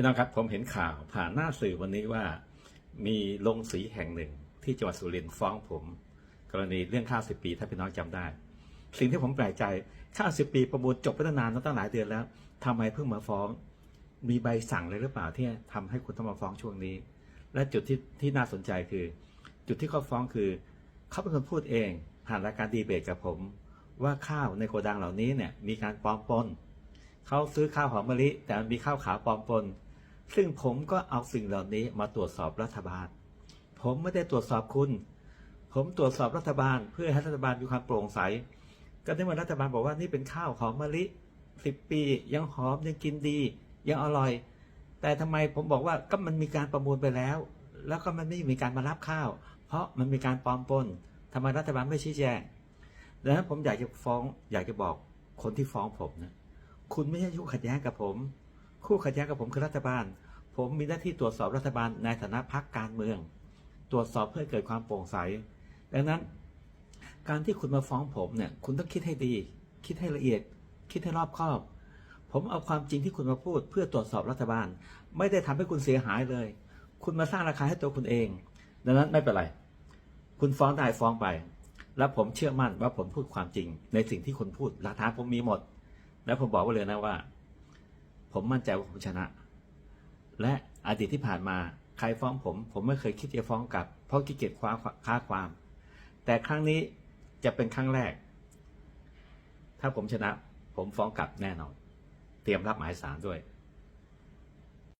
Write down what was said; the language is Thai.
พี่น้องครับผมเห็นข่าวผ่านหน้าสื่อวันนี้ว่า มีโรงสีแห่งหนึ่งที่จังหวัดสุรินทร์ฟ้องผม กรณีเรื่องข้าวสิบปีถ้าพี่น้องจำได้ สิ่งที่ผมแปลกใจข้าวสิบปีประมูลจบไปตั้งนานแล้วตั้งหลายเดือนแล้วทำไมเพิ่งมาฟ้อง มีใบสั่งเลยหรือเปล่าที่ทำให้คุณต้องมาฟ้องช่วงนี้ และจุดที่ที่น่าสนใจคือ จุดที่เขาฟ้องคือเขาเป็นคนพูดเองผ่านรายการดีเบตกับผม ว่าข้าวในโกดังเหล่านี้เนี่ยมีการปลอมปนเขาซื้อข้าวหอมมะลิแต่มันมีข้าวขาวปลอมปน ซึ่งผมก็เอาสิ่งเหล่านี้มาตรวจสอบรัฐบาล ผมไม่ได้ตรวจสอบคุณ ผมตรวจสอบรัฐบาล เพื่อให้รัฐบาลมีความโปร่งใส ก็ในเมื่อรัฐบาลบอกว่านี่เป็นข้าวหอมมะลิสิบปียังหอมยังกินดี ยังอร่อย แต่ทำไมผมบอกว่าก็มันมีการประมูลไปแล้ว แล้วก็มันไม่มีการมารับข้าว เพราะมันมีการปลอมปนทำไมรัฐบาลไม่ชี้แจงดังนั้นผมอยากจะฟ้องอยากจะบอกคนที่ฟ้องผมนะ คุณไม่ใช่คู่ขัดแย้งกับผม คู่ขัดแย้งกับผมคือรัฐบาล ผมมีหน้าที่ตรวจสอบรัฐบาลในฐานะพรรคการเมือง ตรวจสอบเพื่อเกิดความโปร่งใส ดังนั้น การที่คุณมาฟ้องผมเนี่ยคุณต้องคิดให้ดี คิดให้ละเอียด คิดให้รอบคอบ ผมเอาความจริงที่คุณมาพูด เพื่อตรวจสอบรัฐบาล ไม่ได้ทำให้คุณเสียหายเลย คุณมาสร้างราคาให้ตัวคุณเอง ดังนั้นไม่เป็นไร คุณฟ้องได้ฟ้องไป แล้วผมเชื่อมั่นว่าผมพูดความจริง ในสิ่งที่คุณพูดหลักฐานผมมีหมด แล้วผมบอกไว้เลยนะว่า ผมมั่นใจว่าผมชนะ และอดีตที่ผ่านมาใครฟ้องผม ผมไม่เคยคิดจะฟ้องกลับ เพราะขี้เกียจคว้าค่าความ แต่ครั้งนี้จะเป็นครั้งแรก ถ้าผมชนะ ผมฟ้องกลับแน่นอน เตรียมรับหมายสารด้วย